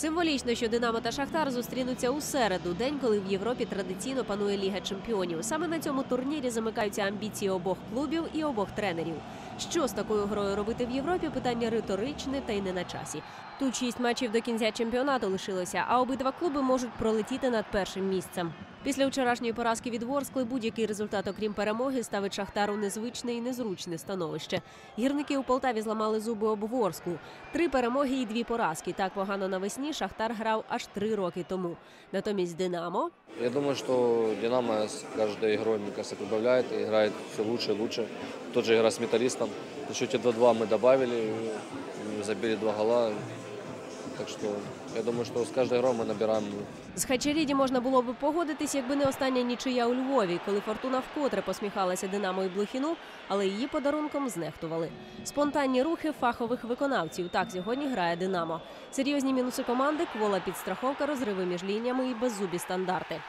Символічно, що Динамо та Шахтар зустрінуться у середу, день, коли в Європі традиційно панує Ліга Чемпіонів. Саме на цьому турнірі замикаються амбіції обох клубів і обох тренерів. Що з такою грою робити в Європі? Питання риторичне та й не на часі. Тут шість матчів до кінця чемпіонату лишилося, а обидва клуби можуть пролетіти над першим місцем. Після вчорашньої поразки від Ворскли будь-який результат, окрім перемоги, ставить Шахтару незвичне і незручне становище. Гірники у Полтаві зламали зуби об Ворсклу. Три перемоги і дві поразки. Так погано навесні Шахтар грав аж три роки тому. Натомість Динамо Я думаю, что Динамо с каждой игрой, мне кажется, прибавляет и играет все лучше и лучше. Тот же игра с металлистом. В счете 2-2 мы добавили, и забили два гола. Так что я думаю, что с каждой игрой мы набираем З Хачеріді можна було би погодитись, якби не остання нічия у Львові, коли фортуна вкотре посміхалася Динамо і Блохіну, але її подарунком знехтували. Спонтанні рухи фахових виконавців. Так сьогодні грає Динамо. Серйозні мінуси команди, квола підстраховка, розриви між лініями і беззубі стандарти.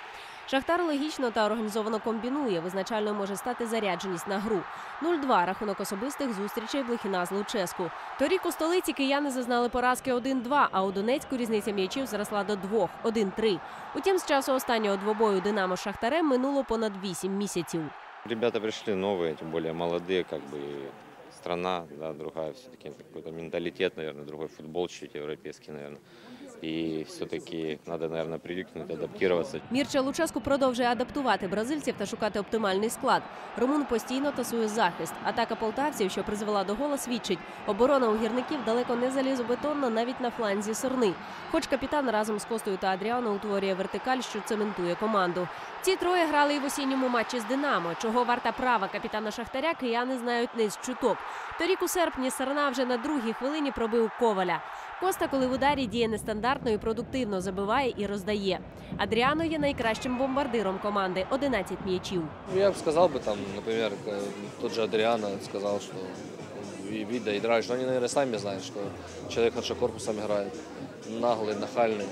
Шахтар логічно та організовано комбінує. Визначальною може стати зарядженість на гру. 0-2 рахунок особистих зустрічей Блохіна з Луческу. Торік у столиці кияни зазнали поразки 1-2, а у Донецьку різниця м'ячів зросла до 2 – 1-3. Утім, з часу останнього двобою Динамо з Шахтарем минуло понад 8 місяців. Ребята пришли новые, тем более молодые, как бы страна, да, другая все-таки какой-то менталитет, наверное, другой футбол чуть европейский, наверное. И все-таки надо, наверное, привыкнуть, адаптироваться. Мірча Луческу продовжує адаптувати бразильців та шукати оптимальний склад. Румун постійно тасує захист. Атака полтавців, що призвела до гола, свідчить. Оборона у гірників далеко не залізобетонна навіть на фланзі Сорни. Хоч капітан разом з Костою та Адріано утворює вертикаль, що цементує команду. Ці троє грали і в осінньому матчі з Динамо. Чого варта права капітана Шахтаря, кияни знають не з чуток. Торік у серпні Сарна вже на другій хвилині пробив коваля. Коста, коли в ударі діє нестандартно і продуктивно забиває і роздає. Адріано є найкращим бомбардиром команди 11 м'ячів. Ну, Я бы сказал бы, там, например, к- тот же Адриано сказал, что и вида, и драйв, что они, наверное, сами знают, что человек хорошо корпусом играет, наглый, нахальный,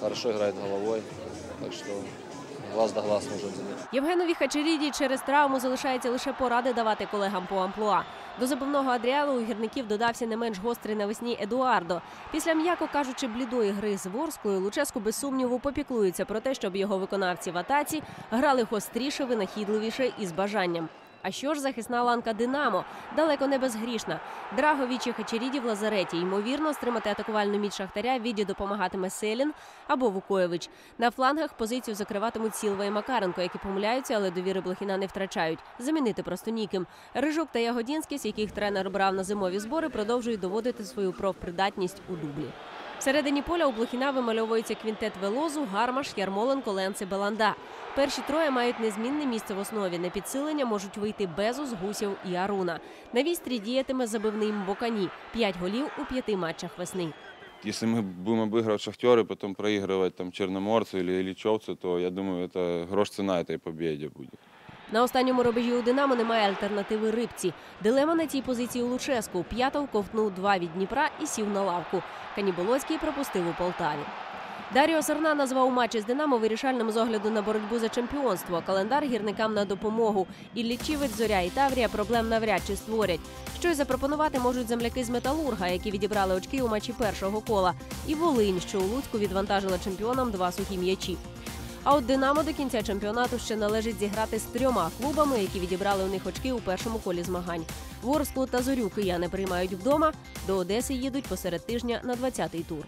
хорошо играет головой, так что глаз до глаз можуть за ним. Євгенові Хачеріді через травму залишається лише поради давати колегам по амплуа. До забивного адріалу у гірників додався не менш гострий навесні Едуардо. Після м'яко кажучи блідої гри з Ворською Луческу без сумніву попіклується про те, щоб його виконавці в атаці грали гостріше, винахідливіше і з бажанням. А що ж захисна ланка Динамо? Далеко не безгрішна. Драговіч і Хачеріді в лазареті. Ймовірно, стримати атакувальну міць Шахтаря віді допомагатиме Селін або Вукоєвич. На флангах позицію закриватимуть Сілва і Макаренко, які помиляються, але довіри Блохіна не втрачають. Замінити просто ніким. Рижук та Ягодінський, з яких тренер брав на зимові збори, продовжують доводити свою профпридатність у дублі. Всередині поля у Блохіна вимальовується квінтет Велозу, Гармаш, Ярмоленко, Ленце, Беланда. Перші троє мають незмінне місце в основі. На підсилення можуть вийти Безус, Гусєв і Аруна. На вістрі діятиме забивний Мбокані. П'ять голів у п'яти матчах весни. Если мы будем обыгрывать Шахтер и потом проигрывать там Черноморцу или Ильичевцу, то я думаю, это грош цена этой победе будет. На останньому рубежі у Динамо немає альтернативи рибці. Дилема на цій позиції у Луческу. П'ятов ковтнув два від Дніпра і сів на лавку. Каніболоцький пропустив у Полтаві. Даріо Серна назвав матчі з Динамо вирішальним з огляду на боротьбу за чемпіонство. Календар гірникам на допомогу. І Лічівець, Зоря і Таврія проблем навряд чи створять. Щось запропонувати можуть земляки з Металурга, які відібрали очки у матчі першого кола. І Волинь, що у Луцьку відвантажила чемпіонам два сухі м'ячі. А от Динамо до кінця чемпіонату ще належить зіграти з трьома клубами, які відібрали у них очки у першому колі змагань. Ворсклу та Зорю кияни приймають вдома. До Одеси їдуть посеред тижня на 20-й тур.